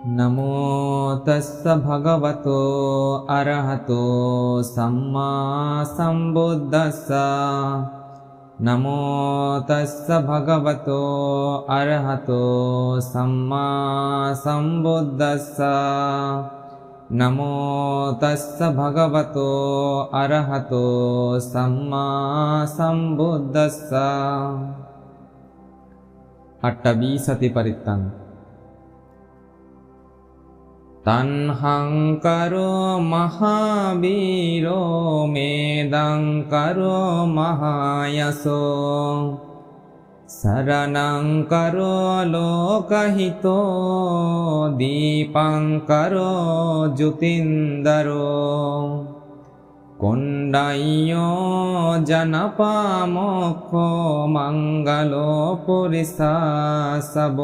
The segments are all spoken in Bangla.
නමෝ තස්ස භගවතෝ අරහතෝ සම්මා සම්බුද්දස්ස. නමෝ තස්ස භගවතෝ අරහතෝ සම්මා සම්බුද්දස්ස. නමෝ තස්ස භගවතෝ අරහතෝ සම්මා සම්බුද්දස්ස. අට්ඨබී සති පරිත්තං. তন্হং করো মহাবীর, মেদং করো মহায়সো। শরণং করো লোকহিত, দীপং করো যুতিন্দর কুণ্ডাইয় জনপামক্ষ, মঙ্গল পুরিষা সব।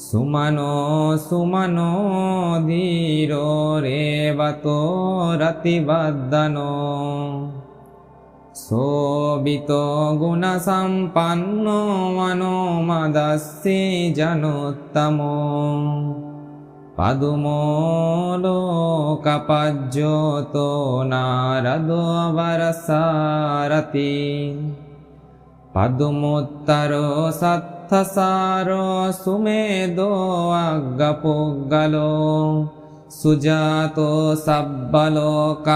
සුමනෝ සුමනෝ දීරෝ රේවතෝ රතිවද්දනෝ සෝබිතෝ ගුණ සම්පන්නෝ මනෝ මදස්සේ ජනුත්තමෝ පදුමෝලෝකපජ්ජෝතෝ නාරදෝ වරසාරති පදුමුත්තරෝ සත්ථසාරෝ සුමේදෝ අග්ගපුග්ගලෝ සුජාතෝ සබ්බලෝකග්ගෝ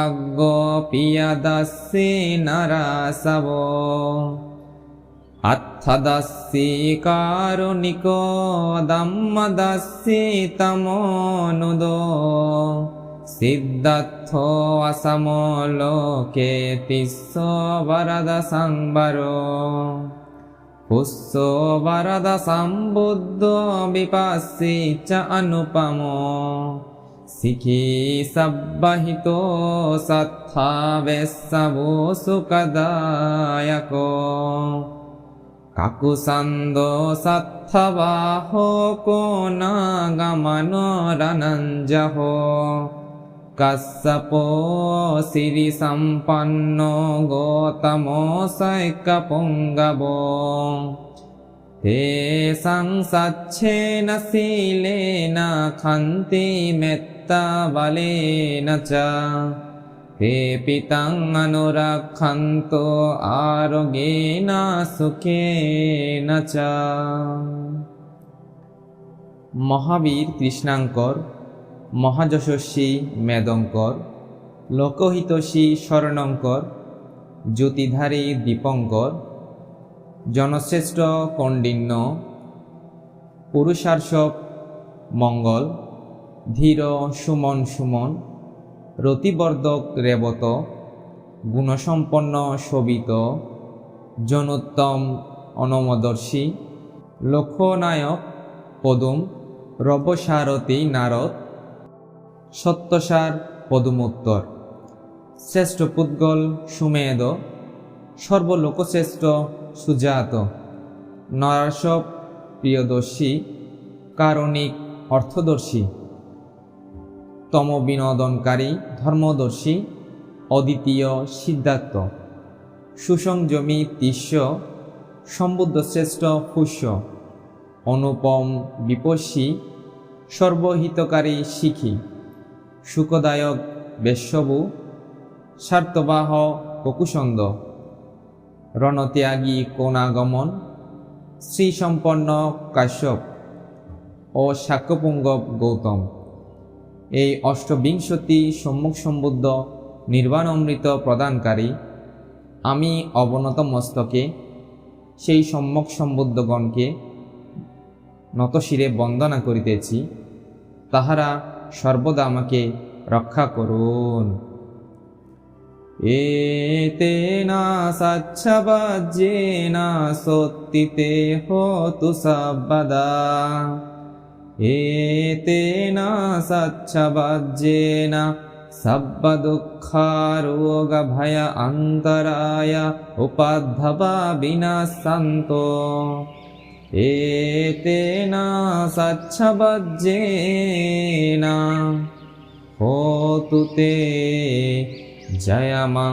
පියදස්සී නරසවෝ අත්ථදස්සී කාරුණිකෝ ධම්මදස්සී තමෝනුදෝ සිද්ධත්ථෝ අසමෝ ලෝකේ තිස්සෝ වරද සංබරෝ පුස්සෝ වරද සම්බුද්ධෝ විපස්සිච්ච අනුපමෝ. සිකී සබ්බහිතෝ සත්ථා වෙස්සවෝ සුකදායකෝ. කකුසන්දෝ සත්ථවාහෝ කෝනාගමනෝ රනංජහෝ कस्सपोसिरिसम्पन्नो गोतमोऽसैकपुङ्गवो ते संसच्छेन शीलेन खन्ति मेत्ताबलेन च हे पितङ्गनुरक्षन्तो आरोग्येन সুখেন চ মহাবীর কৃষ্ণাঙ্কর মহাযশস্বী মেদঙ্কর লোকহিতসী স্বর্ণঙ্কর, জ্যোতিধারী দীপঙ্কর, জনশ্রেষ্ঠ কণ্ডিন্য পুরুষার্ষব মঙ্গল, ধীর সুমন সুমন, রতিবর্ধক রেবত, গুণসম্পন্ন শোভিত, জনোত্তম অনমদর্শী, লক্ষ্যনায়ক পদুম, রবসারথী নারদ সত্যসার পদুমোত্তর। শ্রেষ্ঠ পুদ্গল সুমেদ সর্বলোকশ্রেষ্ঠ সুজাত। নরাসব প্রিয়দর্শী, কারণিক অর্থদর্শী। তম বিনোদনকারী ধর্মদর্শী, অদ্বিতীয় সিদ্ধার্থ। সুসংযমী তিস্য সম্বুদ্ধ শ্রেষ্ঠ ফুষ্য অনুপম বিপস্যী সর্বহিতকারী শিখি। সুখদায়ক বেশ্যবু স্বার্থবাহ ককুসন্দ রণত্যাগী কোনাগমন শ্রীসম্পন্ন কাশ্যপ ও শাক্যপুঙ্গব গৌতম। এই অষ্টবিংশতি সম্মুখ সম্বুদ্ধ নির্বাণ অমৃত প্রদানকারী, আমি অবনত মস্তকে, সেই সম্যক সম্বুদ্ধগণকে নতশিরে বন্দনা করিতেছি, তাহারা সর্বদা আমাকে রক্ষা করুন। এতে না এতেনা সচ্ছবাজ্যেনা সত্যিতে হতু সাবাদা এতে না সব্বদা এতেনা সচ্ছবাজ্যেনা সব্বদুঃখারোগভয় অন্তরায় উপাদ্ধবা বিনাশান্তো। एतेन सच्छबज्जेन होतु ते जयमङ्गलान्ति